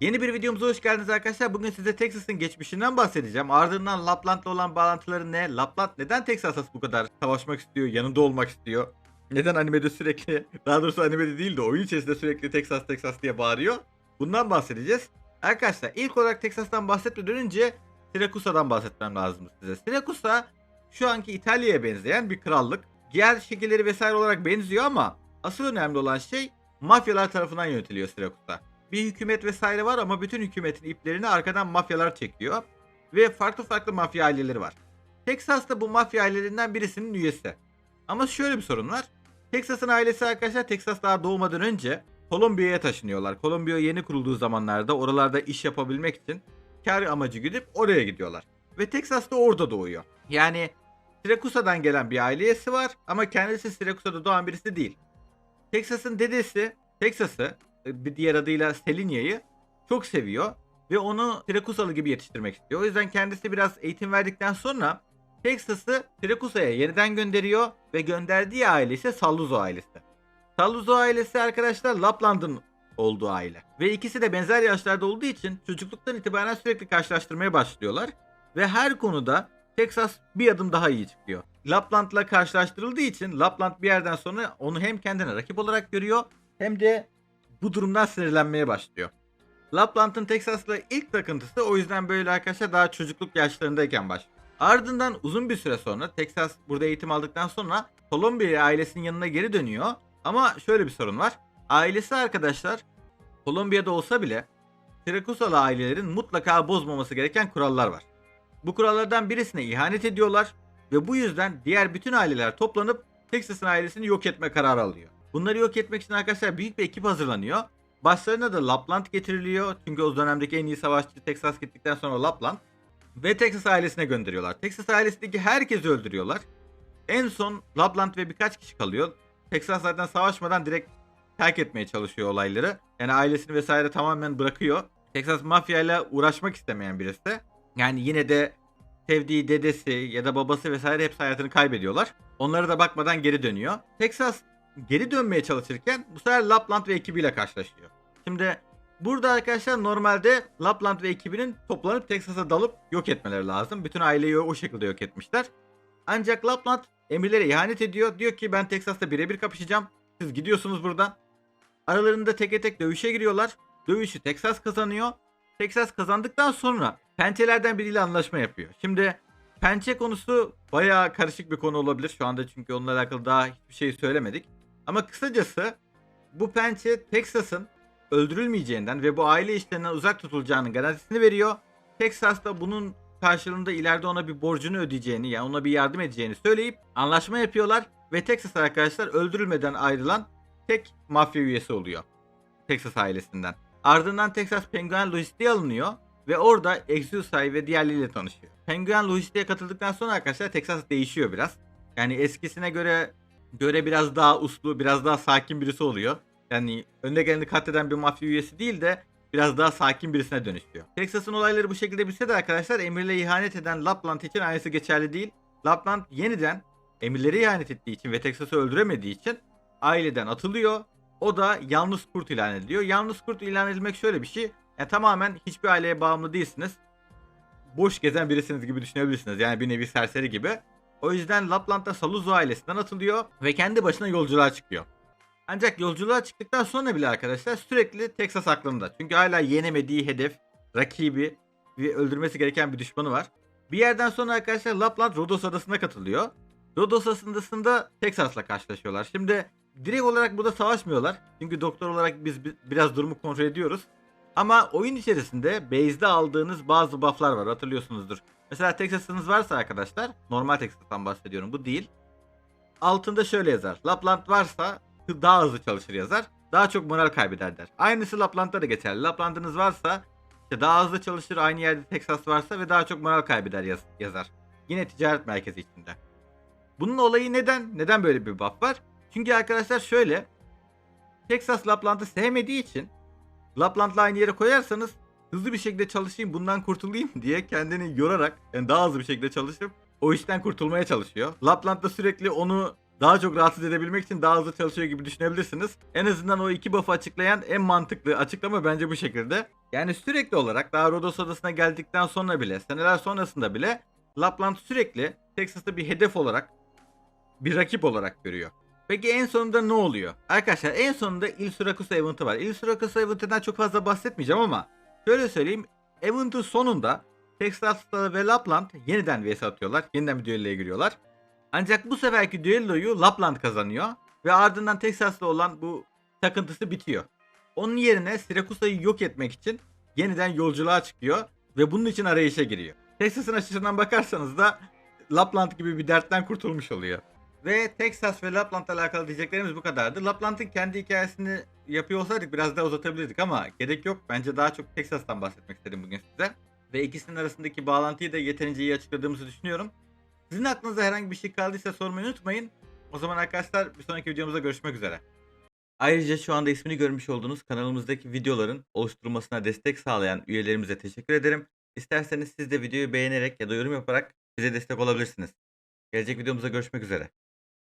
Yeni bir videomuza hoş geldiniz arkadaşlar. Bugün size Texas'ın geçmişinden bahsedeceğim. Ardından Lapland'la olan bağlantıları ne? Lapland neden Texas'a bu kadar savaşmak istiyor, yanında olmak istiyor? Neden animede sürekli, daha doğrusu animede değil de oyun içerisinde sürekli Texas Texas diye bağırıyor? Bundan bahsedeceğiz. Arkadaşlar ilk olarak Texas'tan bahsetmeden önce Syrakusa'dan bahsetmem lazım size. Syrakusa şu anki İtalya'ya benzeyen bir krallık. Diğer şekilleri vesaire olarak benziyor ama asıl önemli olan şey mafyalar tarafından yönetiliyor Syrakusa bir hükümet vesaire var ama bütün hükümetin iplerini arkadan mafyalar çekiyor. Ve farklı farklı mafya aileleri var. Texas da bu mafya ailelerinden birisinin üyesi. Ama şöyle bir sorun var. Texas'ın ailesi arkadaşlar Texas daha doğmadan önce Kolombiya'ya taşınıyorlar. Kolombiya yeni kurulduğu zamanlarda oralarda iş yapabilmek için kar amacı gidip oraya gidiyorlar. Ve Texas da orada doğuyor. Yani Syrakusa'dan gelen bir ailesi var ama kendisi Syrakusa'da doğan birisi değil. Texas'ın dedesi Texas'ı bir diğer adıyla Selinya'yı çok seviyor ve onu Sirakusalı gibi yetiştirmek istiyor. O yüzden kendisi biraz eğitim verdikten sonra Texas'ı Sirakusa'ya yeniden gönderiyor ve gönderdiği aile ise Salluzo ailesi. Salluzo ailesi arkadaşlar Lapland'ın olduğu aile. Ve ikisi de benzer yaşlarda olduğu için çocukluktan itibaren sürekli karşılaştırmaya başlıyorlar. Ve her konuda Texas bir adım daha iyi çıkıyor. Lapland'la karşılaştırıldığı için Lapland bir yerden sonra onu hem kendine rakip olarak görüyor hem de bu durumdan sinirlenmeye başlıyor. Lapland'ın Texas'la ilk takıntısı o yüzden böyle arkadaşlar daha çocukluk yaşlarındayken başlıyor. Ardından uzun bir süre sonra Texas burada eğitim aldıktan sonra Kolombiya ailesinin yanına geri dönüyor. Ama şöyle bir sorun var. Ailesi arkadaşlar Kolombiya'da olsa bile Sirakusalı ailelerin mutlaka bozmaması gereken kurallar var. Bu kurallardan birisine ihanet ediyorlar ve bu yüzden diğer bütün aileler toplanıp Texas'ın ailesini yok etme kararı alıyor. Bunları yok etmek için arkadaşlar büyük bir ekip hazırlanıyor. Başlarına da Lapland getiriliyor. Çünkü o dönemdeki en iyi savaşçı Texas gittikten sonra Lapland. Ve Texas ailesine gönderiyorlar. Texas ailesindeki herkesi öldürüyorlar. En son Lapland ve birkaç kişi kalıyor. Texas zaten savaşmadan direkt terk etmeye çalışıyor olayları. Yani ailesini vesaire tamamen bırakıyor. Texas mafyayla uğraşmak istemeyen birisi. Yani yine de sevdiği dedesi ya da babası vesaire hepsi hayatını kaybediyorlar. Onlara da bakmadan geri dönüyor. Texas geri dönmeye çalışırken bu sefer Lapland ve ekibiyle karşılaşıyor. Şimdi burada arkadaşlar normalde Lapland ve ekibinin toplanıp Texas'a dalıp yok etmeleri lazım. Bütün aileyi o şekilde yok etmişler. Ancak Lapland emirlere ihanet ediyor. Diyor ki ben Texas'ta birebir kapışacağım. Siz gidiyorsunuz buradan. Aralarında teke tek dövüşe giriyorlar. Dövüşü Texas kazanıyor. Texas kazandıktan sonra pençelerden biriyle anlaşma yapıyor. Şimdi pençe konusu bayağı karışık bir konu olabilir şu anda çünkü onunla alakalı daha hiçbir şey söylemedik. Ama kısacası bu pençe Texas'ın öldürülmeyeceğinden ve bu aile işlerinden uzak tutulacağının garantisini veriyor. Texas da bunun karşılığında ileride ona bir borcunu ödeyeceğini yani ona bir yardım edeceğini söyleyip anlaşma yapıyorlar ve Texas arkadaşlar öldürülmeden ayrılan tek mafya üyesi oluyor. Texas ailesinden. Ardından Texas Penguin Lojistiğe alınıyor ve orada Exusay ve diğerleriyle tanışıyor. Penguin Lojistiğe katıldıktan sonra arkadaşlar Texas değişiyor biraz. Yani eskisine göre göre biraz daha uslu, biraz daha sakin birisi oluyor. Yani önde geleni katleden bir mafya üyesi değil de biraz daha sakin birisine dönüşüyor. Texas'ın olayları bu şekilde bitse de arkadaşlar emirle ihanet eden Lapland için aynısı geçerli değil. Lapland yeniden emirlere ihanet ettiği için ve Texas'ı öldüremediği için aileden atılıyor. O da yalnız kurt ilan ediliyor. Yalnız kurt ilan edilmek şöyle bir şey. Yani tamamen hiçbir aileye bağımlı değilsiniz. Boş gezen birisiniz gibi düşünebilirsiniz. Yani bir nevi serseri gibi. O yüzden Lapland'da Saluzzo ailesinden atılıyor ve kendi başına yolculuğa çıkıyor. Ancak yolculuğa çıktıktan sonra bile arkadaşlar sürekli Texas aklında. Çünkü hala yenemediği hedef, rakibi ve öldürmesi gereken bir düşmanı var. Bir yerden sonra arkadaşlar Lapland Rodos adasına katılıyor. Rodos adasında Texas'la karşılaşıyorlar. Şimdi direkt olarak burada savaşmıyorlar. Çünkü doktor olarak biz biraz durumu kontrol ediyoruz. Ama oyun içerisinde base'de aldığınız bazı buff'lar var hatırlıyorsunuzdur. Mesela Texas'ınız varsa arkadaşlar, normal Texas'tan bahsediyorum bu değil. Altında şöyle yazar. Lapland varsa daha hızlı çalışır yazar. Daha çok moral kaybeder der. Aynısı Lapland'da da geçerli. Lapland'ınız varsa işte daha hızlı çalışır aynı yerde Texas varsa ve daha çok moral kaybeder yaz, yazar. Yine ticaret merkezi içinde. Bunun olayı neden? Neden böyle bir buff var? Çünkü arkadaşlar şöyle. Texas Lapland'ı sevmediği için Lapland'la aynı yere koyarsanız hızlı bir şekilde çalışayım bundan kurtulayım diye kendini yorarak yani daha hızlı bir şekilde çalışıp o işten kurtulmaya çalışıyor. Lapland da sürekli onu daha çok rahatsız edebilmek için daha hızlı çalışıyor gibi düşünebilirsiniz. En azından o iki buff'ı açıklayan en mantıklı açıklama bence bu şekilde. Yani sürekli olarak daha Rodos Adası'na geldikten sonra bile, seneler sonrasında bile Lapland sürekli Texas'ı bir hedef olarak, bir rakip olarak görüyor. Peki en sonunda ne oluyor? Arkadaşlar en sonunda Il Syracuse Event'ı var. Il Syracuse Event'ından çok fazla bahsetmeyeceğim ama şöyle söyleyeyim. Event'ın sonunda Texas'ta ve Lapland yeniden vs atıyorlar. Yeniden bir düelloya giriyorlar. Ancak bu seferki düelloyu Lapland kazanıyor. Ve ardından Texas'ta olan bu takıntısı bitiyor. Onun yerine Syracuse'yi yok etmek için yeniden yolculuğa çıkıyor. Ve bunun için arayışa giriyor. Texas'ın açısından bakarsanız da Lapland gibi bir dertten kurtulmuş oluyor. Ve Texas ve Lapland'la alakalı diyeceklerimiz bu kadardı. Lapland'ın kendi hikayesini yapıyor olsaydık biraz daha uzatabilirdik ama gerek yok. Bence daha çok Texas'tan bahsetmek istedim bugün size. Ve ikisinin arasındaki bağlantıyı da yeterince iyi açıkladığımızı düşünüyorum. Sizin aklınıza herhangi bir şey kaldıysa sormayı unutmayın. O zaman arkadaşlar bir sonraki videomuzda görüşmek üzere. Ayrıca şu anda ismini görmüş olduğunuz kanalımızdaki videoların oluşturulmasına destek sağlayan üyelerimize teşekkür ederim. İsterseniz siz de videoyu beğenerek ya da yorum yaparak bize destek olabilirsiniz. Gelecek videomuzda görüşmek üzere.